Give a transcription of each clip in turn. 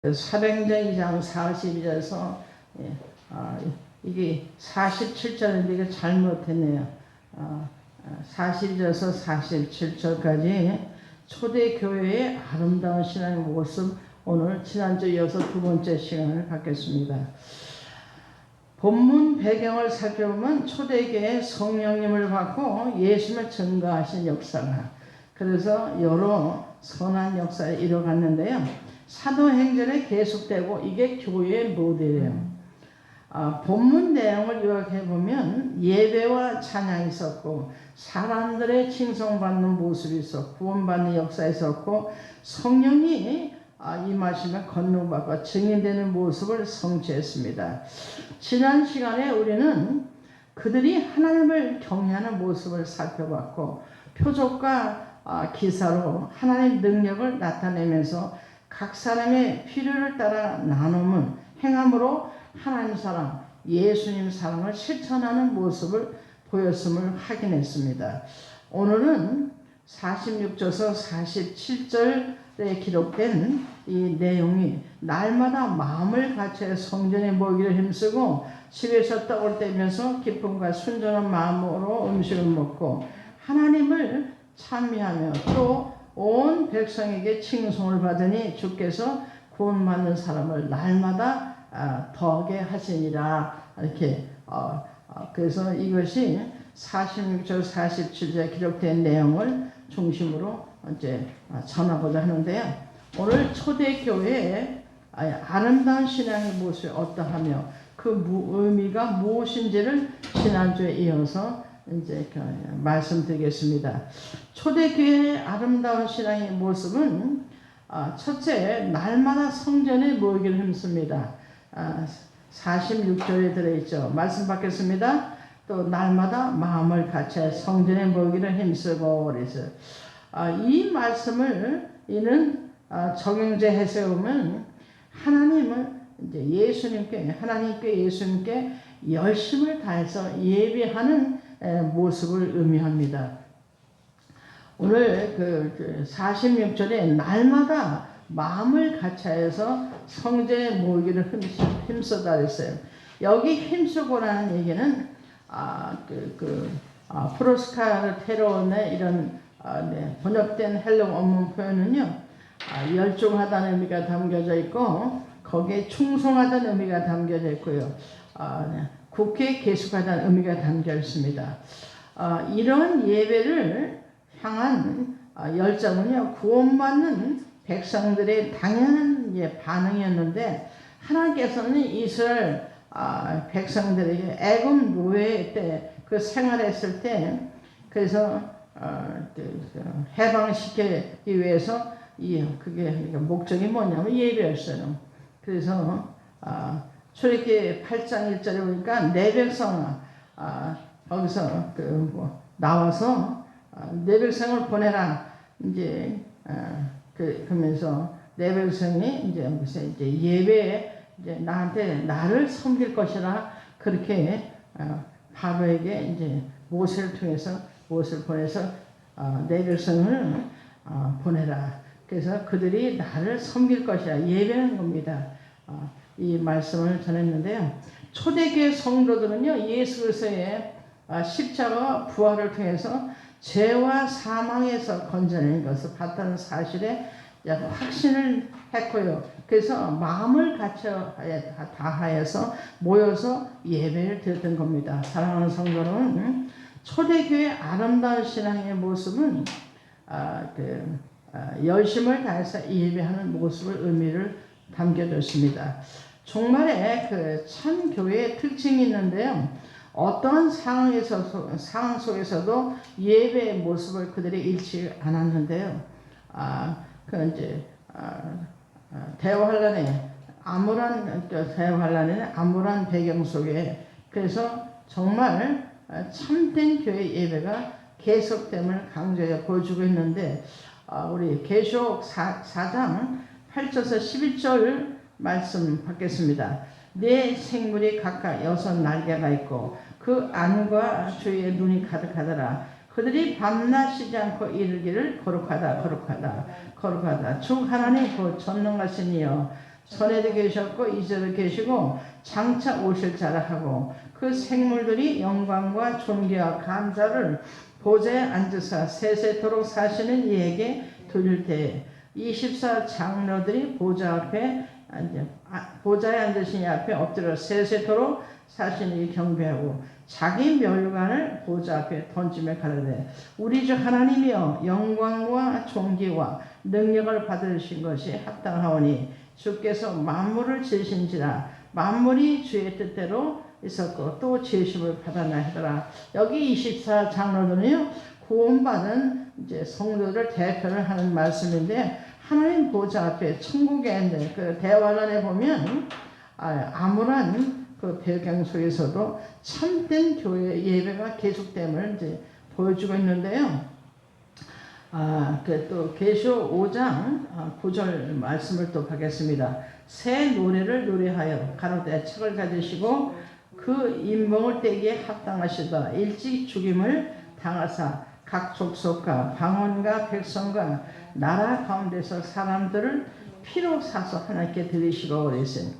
사도행전 2장 42절에서 예, 아, 이게 47절인데 이게 잘못했네요. 아, 42절에서 47절까지 초대교회의 아름다운 신앙의 모습 오늘 지난주 이어서 두 번째 시간을 갖겠습니다. 본문 배경을 살펴보면 초대교회 성령님을 받고 예수님을 증거하신 역사가 그래서 여러 선한 역사에 이뤄갔는데요. 사도행전에 계속되고 이게 교회의 모델이에요. 아, 본문 내용을 요약해 보면 예배와 찬양이 있었고 사람들의 칭송받는 모습이 있었고 구원받는 역사 있었고 성령이 아, 임하시면 건너받고 증인되는 모습을 성취했습니다. 지난 시간에 우리는 그들이 하나님을 경외하는 모습을 살펴봤고 표적과 아, 기사로 하나님 능력을 나타내면서 각 사람의 필요를 따라 나눔을 행함으로 하나님 사랑, 예수님 사랑을 실천하는 모습을 보였음을 확인했습니다. 오늘은 46절에서 47절에 기록된 이 내용이 날마다 마음을 갖춰 성전에 모이기를 힘쓰고 집에서 떡을 떼면서 기쁨과 순전한 마음으로 음식을 먹고 하나님을 찬미하며 또 온 백성에게 칭송을 받으니 주께서 구원받는 사람을 날마다 아, 더하게 하시니라 이렇게 어, 어, 그래서 이것이 46절 47절에 기록된 내용을 중심으로 이제 전하고자 하는데요. 오늘 초대교회의 아름다운 신앙의 모습이 어떠하며 그 의미가 무엇인지를 지난주에 이어서 이제 그 말씀드리겠습니다. 초대교회의 아름다운 신앙의 모습은 아, 첫째 날마다 성전에 모이기를 힘씁니다. 46절에 들어있죠. 말씀 받겠습니다. 또 날마다 마음을 같이 성전에 모이기를 힘쓰고 그래서 아, 이 말씀을 이는 아, 적용제 해석하면 하나님을 이제 예수님께 하나님께 예수님께 열심을 다해서 예배하는 모습을 의미합니다. 오늘 그 46절에 날마다 마음을 같이해서 성전에 모이기를 힘쓰다 그랬어요. 여기 힘쓰고라는 얘기는 아, 그, 그, 아, 프로스카르 테론의 이런 아, 네, 번역된 헬로 원문 표현은요, 아, 열중하다는 의미가 담겨져 있고, 거기에 충성하다는 의미가 담겨져 있고요. 아, 네, 국회에 계속하다는 의미가 담겨 있습니다. 아, 이런 예배를 향한 아, 열정은요, 구원받는 백성들의 당연한 예, 반응이었는데, 하나님께서는 이스라엘 아, 백성들에게 애굽 노예 때 그 생활했을 때 그래서 어, 그, 그 해방시키기 위해서 이 그게 목적이 뭐냐면 예배였어요. 그래서 아, 출애기 8장 1절에 보니까 내 백성 아, 거기서 그 뭐 나와서 아, 내 백성을 보내라 이제 아, 그 그러면서 내 백성이 이제 무슨 이제 예배 이제 나한테 나를 섬길 것이라 그렇게 어, 바로에게 이제 모세를 통해서 모세를 보내서 어, 내 백성을 어, 보내라. 그래서 그들이 나를 섬길 것이라 예배하는 겁니다. 이 말씀을 전했는데요. 초대교회 성도들은요 예수 그리스도의 십자가 부활을 통해서 죄와 사망에서 건져낸 것을 봤다는 사실에 확신을 했고요. 그래서 마음을 갖춰 다하여서 모여서 예배를 드렸던 겁니다. 사랑하는 성도는 초대교회 아름다운 신앙의 모습은 아, 그, 아, 열심을 다해서 예배하는 모습을 의미를 담겨줬습니다. 종말에 그 참 교회의 특징이 있는데요. 어떠한 상황에서 상황 속에서도 예배의 모습을 그들이 잃지 않았는데요. 아, 그 이제 아, 아, 대화환란에 암울한 대화환란에 암울한 배경 속에 그래서 정말 참된 교회 예배가 계속됨을 강조해 보여주고 있는데 우리 계시록 4장 8절에서 11절 말씀 받겠습니다. 내 생물이 각각 여섯 날개가 있고 그 안과 주의 눈이 가득하더라. 그들이 밤낮 쉬지 않고 이르기를 거룩하다 거룩하다 거룩하다 주 하나님 그 전능하신 이여 전에도 계셨고 이제도 계시고 장차 오실 자라 하고 그 생물들이 영광과 존귀와 감사를 보좌에 앉으사 세세토록 사시는 이에게 돌릴 때에 24 장로들이 보좌 앞에 아, 보좌에 앉으신 이 앞에 엎드려 세세토록 사시는 이 경배하고 자기 멸관을 보좌 앞에 던지며 가르되 우리 주 하나님이여 영광과 존귀와 능력을 받으신 것이 합당하오니 주께서 만물을 지으신지라 만물이 주의 뜻대로 있었고 또 제심을 받았나 하더라. 여기 24 장로들은요 구원받은 이제 성도들 대표를 하는 말씀인데 하나님 보좌 앞에 천국에 있는 그 대화관에 보면 아, 아무런 그 배경 속에서도 참된 교회 예배가 계속됨을 이제 보여주고 있는데요. 아, 그또 계시록 5장 9절 말씀을 또 하겠습니다. 새 노래를 노래하여 가로되 책을 가지시고 그 인봉을 떼기에 합당하시다. 일찍 죽임을 당하사 각 족속과 방언과 백성과 나라 가운데서 사람들을 피로 사서 하나님께 드리시고 그랬어요.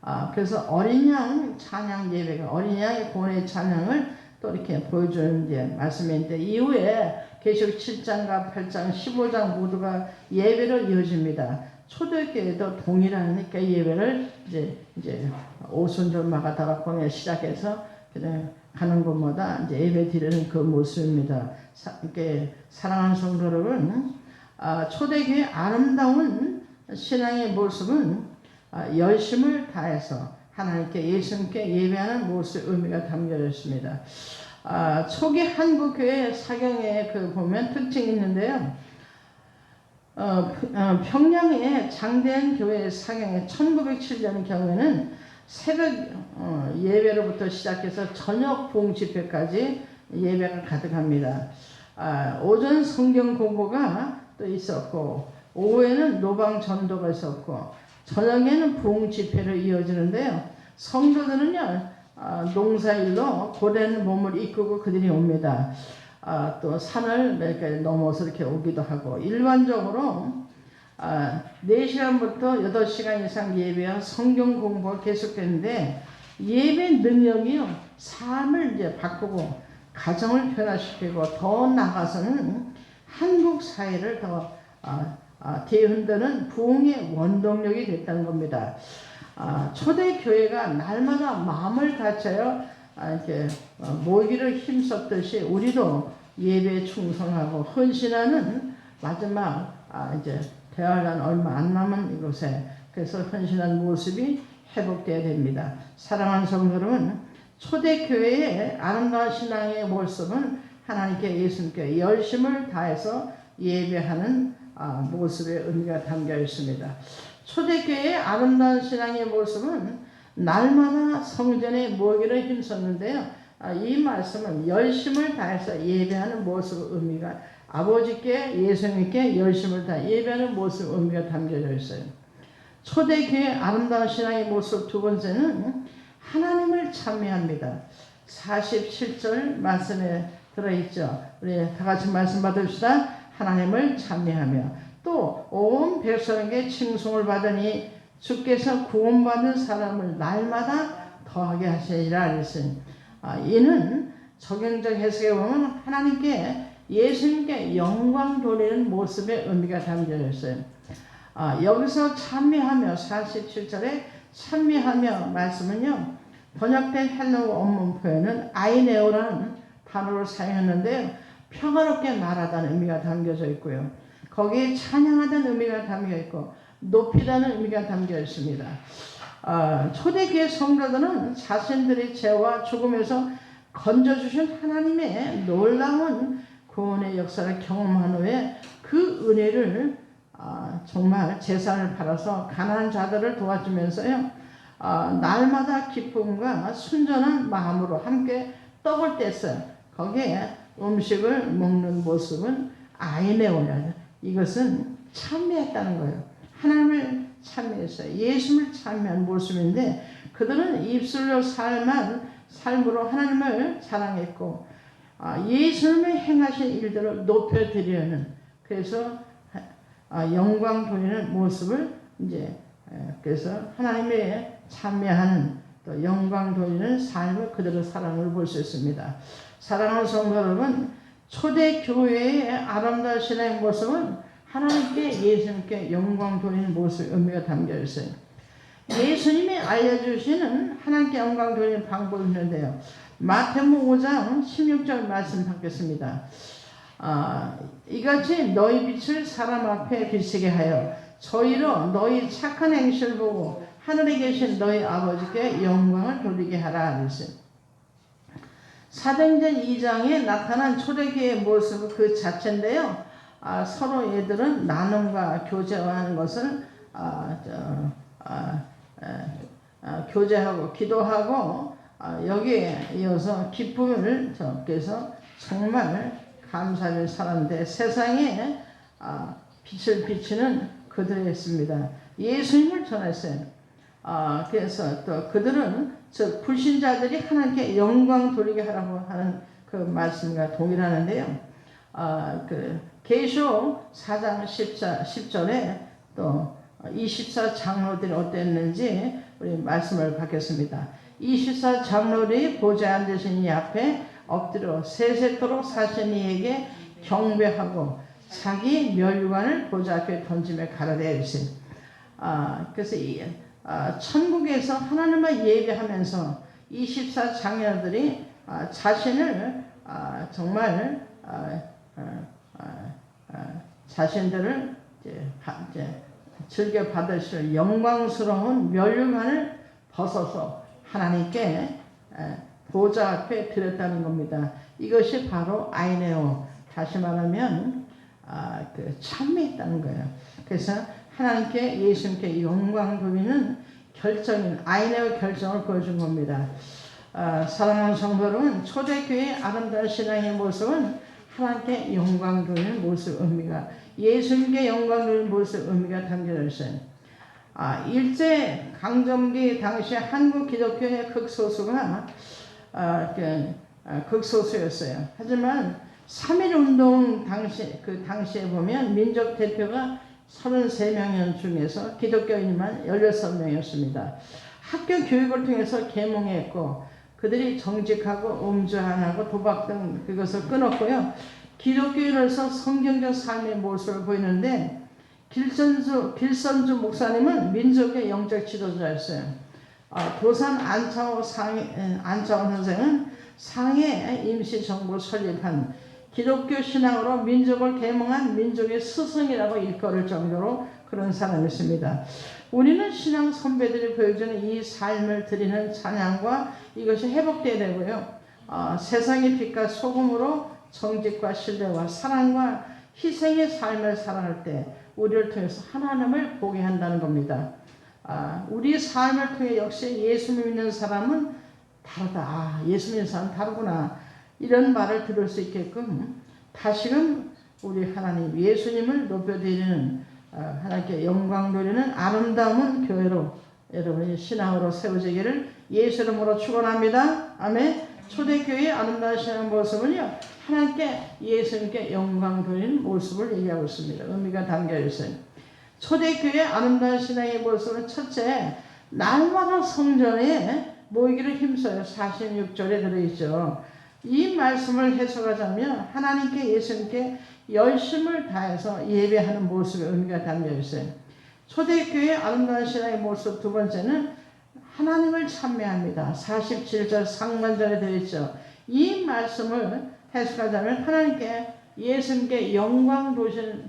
아, 그래서 어린 양 찬양 예배가 어린 양의 본의 찬양을 또 이렇게 보여주는 이제 말씀인데 이후에 계시록 7장과 8장, 15장 모두가 예배로 이어집니다. 초대교회도 그 예배를 이제 이제 오순절 마가 다락방에 시작해서 그냥 가는 곳마다 이제 예배 드리는 그 모습입니다. 사, 이렇게 사랑하는 성도 여러분, 아, 초대교회 아름다운 신앙의 모습은 아, 열심을 다해서 하나님께 예수님께 예배하는 모습 의미가 담겨져 있습니다. 아, 초기 한국 교회 사경에 그 보면 특징이 있는데요. 어, 어, 평양의 장대한 교회 사경에 1907년 경우에는 새벽 어, 예배로부터 시작해서 저녁 봉 집회까지 예배가 가득합니다. 아, 오전 성경 공부가 또 있었고 오후에는 노방 전도가 있었고 저녁에는 부흥 집회로 이어지는데요. 성도들은요 아, 농사일로 고된 몸을 이끌고 그들이 옵니다. 아, 또 산을 이렇게 넘어서 이렇게 오기도 하고 일반적으로 아, 4시간부터 8시간 이상 예배와 성경 공부가 계속되는데 예배 능력이요 삶을 이제 바꾸고 가정을 변화시키고 더 나아가서는 한국 사회를 더 아, 아, 뒤흔드는 부흥의 원동력이 됐다는 겁니다. 아, 초대 교회가 날마다 마음을 다쳐요. 아, 이렇게 어, 모이기를 힘썼듯이 우리도 예배에 충성하고 헌신하는 마지막 아, 이제 대화란 얼마 안 남은 이곳에 그래서 헌신한 모습이 회복돼야 됩니다. 사랑하는 성도 여러분, 초대교회의 아름다운 신앙의 모습은 하나님께 예수님께 열심을 다해서 예배하는 아, 모습의 의미가 담겨 있습니다. 초대교회의 아름다운 신앙의 모습은 날마다 성전에 모이기를 힘썼는데요. 아, 이 말씀은 열심을 다해서 예배하는 모습 의미가 아버지께 예수님께 열심을 다 예배하는 모습 의미가 담겨져 있어요. 초대교회 아름다운 신앙의 모습 두 번째는 하나님을 찬미합니다. 47절 말씀에 들어있죠. 우리 다 같이 말씀 받읍시다. 하나님을 찬미하며 또 온 백성에게 칭송을 받으니 주께서 구원받은 사람을 날마다 더하게 하시리라 그랬어요. 아, 이는 적용적 해석에 보면 하나님께 예수님께 영광 돌리는 모습의 의미가 담겨 있어요. 아, 여기서 찬미하며 47절에 찬미하며 말씀은요. 번역된 헬로 원문 표현은 아이네오라는 단어를 사용했는데요. 평화롭게 말하다는 의미가 담겨져 있고요. 거기에 찬양하다는 의미가 담겨 있고 높이다는 의미가 담겨 있습니다. 아, 초대교회 성도들은 자신들의 죄와 죽음에서 건져주신 하나님의 놀라운 구원의 역사를 경험한 후에 그 은혜를 아, 정말 재산을 팔아서 가난한 자들을 도와주면서요. 아, 날마다 기쁨과 순전한 마음으로 함께 떡을 뗐어요. 거기에 음식을 먹는 모습은 아이네오냐. 이것은 참여했다는 거예요. 하나님을 참여했어요. 예수를 참여한 모습인데 그들은 입술로 살만 삶으로 하나님을 사랑했고 아, 예수님의 행하신 일들을 높여드리려는 그래서 아, 영광 돌리는 모습을 이제 예, 그래서 하나님의 참여하는 또 영광 돌리는 삶을 그대로 살아을 볼 수 있습니다. 사랑하는 성도 여러분, 초대 교회의 아름다운 신앙의 모습은 하나님께 예수님께 영광 돌리는 모습 의미가 담겨 있어요. 예수님이 알려주시는 하나님께 영광 돌리는 방법이 있는데요. 마태복 5장 16절 말씀 받겠습니다. 아, 이같이 너희 빛을 사람 앞에 비치게 하여 저희로 너희 착한 행실을 보고 하늘에 계신 너희 아버지께 영광을 돌리게 하라 그랬어요. 사도행전 2장에 나타난 초대교회의 모습 그 자체인데요. 아, 서로 얘들은 나눔과 교제하는 것을 아, 저, 아, 아, 교제하고 기도하고 아, 여기에 이어서 기쁨을 그래서 정말 감사를 살았는데 세상에 아, 빛을 비치는 그들이었습니다. 예수님을 전했어요. 아, 그래서 또 그들은 저 불신자들이 하나님께 영광 돌리게 하라고 하는 그 말씀과 동일하는데요. 아, 그 계시록 4장 14, 10절에 또 24 장로들이 어땠는지 우리 말씀을 받겠습니다. 24 장로들이 보좌 앉으신 이 앞에 엎드려 세세토록 사신 이에게 경배하고 자기 멸관을 보좌 앞에 던짐에 가라되 이르신. 아, 그래서 이 아, 천국에서 하나님을 예배하면서 24 장녀들이 아, 자신을 아, 정말 아, 아, 아, 아, 자신들을 이제, 이제 즐겨 받으실 영광스러운 멸류관을 벗어서 하나님께 보좌 앞에 드렸다는 겁니다. 이것이 바로 아이네오. 다시 말하면 아, 그 참미했다는 거예요. 그래서 하나님께 예수님께 영광 돌리는 결정인 아이네오 결정을 보여준 겁니다. 아, 사랑하는 성도 여러분, 초대교회 아름다운 신앙의 모습은 하나님께 영광 돌리는 모습 의미가 예수님께 영광 돌리는 모습 의미가 담겨져 있어요. 아, 일제 강점기 당시 한국 기독교의 극소수가 아, 그, 아, 극소수였어요. 하지만 3.1 운동 당시 그 당시에 보면 민족 대표가 33명 중에서 기독교인만 16명이었습니다. 학교 교육을 통해서 계몽했고 그들이 정직하고 음주 안 하고 도박 등 그것을 끊었고요. 기독교인으로서 성경적 삶의 모습을 보이는데 길선주, 길선주 목사님은 민족의 영적 지도자였어요. 어, 도산 안창호 상, 안창호 선생은 상해 임시정부 설립한 기독교 신앙으로 민족을 계몽한 민족의 스승이라고 일컬을 정도로 그런 사람이었습니다. 우리는 신앙 선배들이 보여주는 이 삶을 드리는 찬양과 이것이 회복되어야 되고요. 어, 세상의 빛과 소금으로 정직과 신뢰와 사랑과 희생의 삶을 살아갈 때 우리를 통해서 하나님을 보게 한다는 겁니다. 아, 우리 삶을 통해 역시 예수 믿는 사람은 다르다. 아, 예수 믿는 사람 다르구나. 이런 말을 들을 수 있게끔 다시금 우리 하나님 예수님을 높여드리는 아, 하나님께 영광 돌리는 아름다운 교회로 여러분이 신앙으로 세워지기를 예수 이름으로 축원합니다. 아멘. 초대교회의 아름다운 신앙 모습은요. 하나님께 예수님께 영광 돌리는 모습을 얘기하고 있습니다. 의미가 담겨 있어요. 초대교회 아름다운 신앙의 모습은 첫째, 날마다 성전에 모이기를 힘써요. 46절에 들어있죠. 이 말씀을 해석하자면 하나님께 예수님께 열심을 다해서 예배하는 모습의 의미가 담겨 있어요. 초대교회 아름다운 신앙의 모습 두 번째는 하나님을 찬미합니다. 47절 상반절에 들어있죠. 이 말씀을 해석하자면 하나님께 예수님께 영광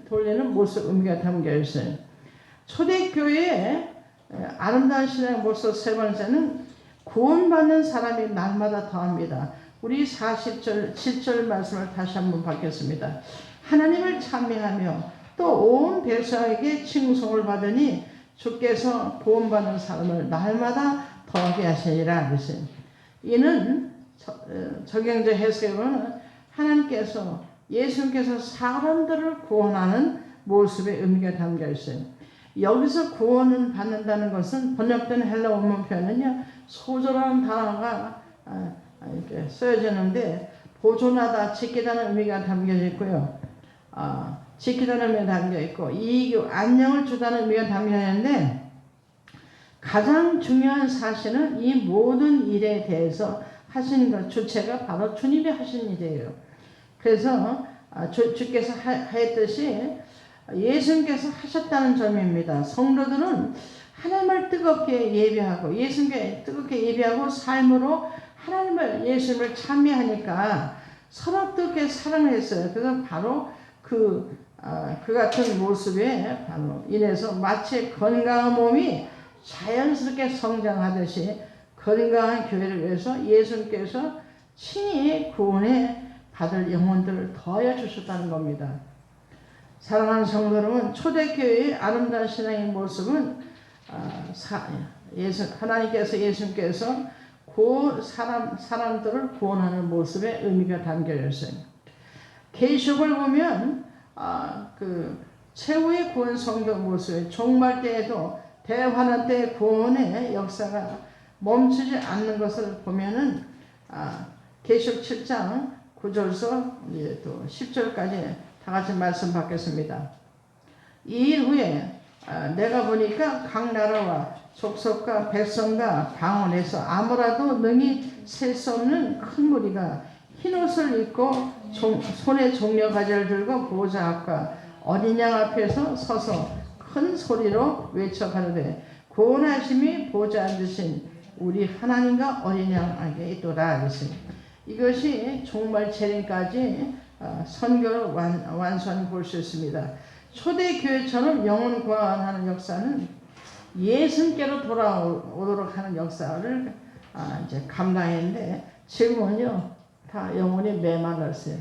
돌리는 모습 의미가 담겨 있어요. 초대교회의 아름다운 신앙의 모습 세 번째는 구원받는 사람이 날마다 더합니다. 우리 40절, 7절 말씀을 다시 한번 받겠습니다. 하나님을 찬미하며 또 온 백성에게 칭송을 받으니 주께서 구원받는 사람을 날마다 더하게 하시니라 그랬어요. 이는 어, 적용적 해석으로는 하나님께서 예수님께서 사람들을 구원하는 모습의 의미가 담겨 있어요. 여기서 구원을 받는다는 것은 번역된 헬라 원문 표현은요 소절한 단어가 아, 이렇게 쓰여지는데 보존하다, 지키다는 의미가 담겨 있고요. 아, 지키다는 의미가 담겨 있고 이익, 안녕을 주다는 의미가 담겨 있는데 가장 중요한 사실은 이 모든 일에 대해서 하신 것 주체가 바로 주님이 하신 일이에요. 그래서 아, 주, 주께서 하, 하였듯이 예수님께서 하셨다는 점입니다. 성도들은 하나님을 뜨겁게 예배하고 예수님께 뜨겁게 예배하고 삶으로 하나님을 예수님을 찬미하니까 서로 뜨겁게 사랑을 했어요. 그래서 바로 그, 아, 그 같은 모습에 바로 인해서 마치 건강한 몸이 자연스럽게 성장하듯이 건강한 교회를 위해서 예수님께서 친히 구원해 받을 영혼들을 더하여 주셨다는 겁니다. 사랑하는 성도 여러분, 초대교회의 아름다운 신앙의 모습은 아, 사, 예수, 하나님께서 예수님께서 그 사람, 사람들을 구원하는 모습에 의미가 담겨 있어요. 계시록을 보면 아, 그 최후의 구원 성경 모습에 종말 때에도 대환란 때 구원의 역사가 멈추지 않는 것을 보면은 아, 계시록 7장 9절서 이제 또 10절까지 다 같이 말씀 받겠습니다. 이 일 후에 아, 내가 보니까 각 나라와 족속과 백성과 방언에서 아무라도 능히 셀 수 없는 큰 무리가 흰 옷을 입고 종, 손에 종려 가지를 들고 보좌 앞과 어린 양 앞에서 서서 큰 소리로 외쳐 가르되 구원하심이 보좌 앉으신 우리 하나님과 어린 양에게 있도다 하시 이것이 정말 재림까지 어, 선교를 완, 완수한 볼수 있습니다. 초대교회처럼 영혼 구원하는 역사는 예수님께로 돌아오도록 하는 역사를 아, 이제 감당했는데 지금은요 다 영혼이 메말랐어요.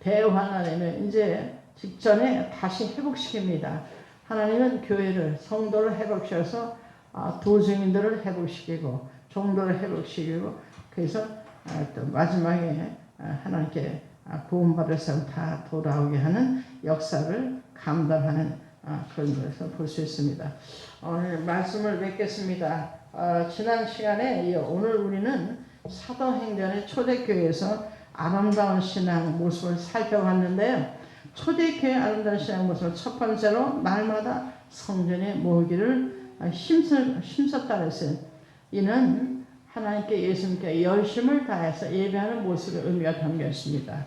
대환란에는 이제 직전에 다시 회복시킵니다. 하나님은 교회를 성도를 회복시켜서 아, 도중인들을 회복시키고 종도를 회복시키고 그래서 아, 또 마지막에 아, 하나님께 아, 구원받을 사람 다 돌아오게 하는 역사를 감당하는 아, 그런 것을 볼 수 있습니다. 오늘 말씀을 맺겠습니다. 어, 지난 시간에 오늘 우리는 사도행전의 초대교회에서 아름다운 신앙 모습을 살펴봤는데요. 초대교회 아름다운 신앙 모습을 첫 번째로 날마다 성전에 모으기를 힘써, 힘썼다 그랬어요. 이는 하나님께 예수님께 열심을 다해서 예배하는 모습의 의미가 담겨 있습니다.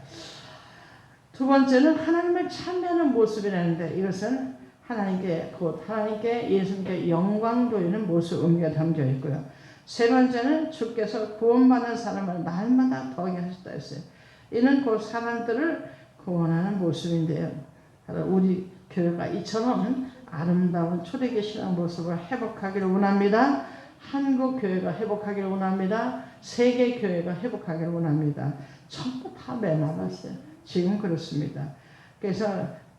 두 번째는 하나님을 찬미하는 모습이라는데 이것은 하나님께 곧 하나님께 예수님께 영광 돌리는 모습 의미가 담겨 있고요. 세 번째는 주께서 구원받는 사람을 날마다 더하게 하셨다 했어요. 이는 그 사람들을 구원하는 모습인데요. 우리 교회가 이처럼 아름다운 초대교 신앙 모습을 회복하기를 원합니다. 한국 교회가 회복하기를 원합니다. 세계 교회가 회복하기를 원합니다. 전부 다 메말랐어요. 지금 그렇습니다. 그래서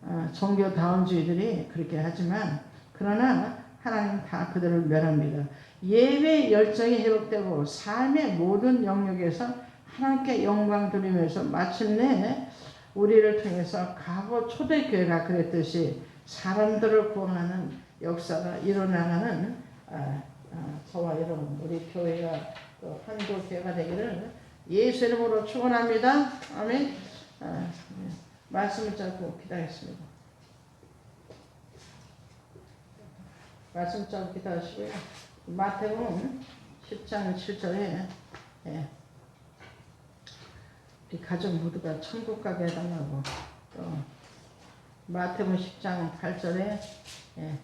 어, 종교다운주의들이 그렇게 하지만 그러나 하나님 다 그들을 멸합니다. 예배 열정이 회복되고 삶의 모든 영역에서 하나님께 영광 돌리면서 마침내 우리를 통해서 과거 초대교회가 그랬듯이 사람들을 구원하는 역사가 일어나가는 아, 아, 저와 여러분 우리 교회가 또 한국 교회가 되기를 예수 이름으로 축원합니다. 아멘. 아, 네. 말씀을 잡고 기다렸습니다. 말씀 잡고 기다리시고요. 마태복음 10장 7절에 예, 우리 가족 모두가 천국 가게 해달라고 또 마태복음 10장 8절에 예,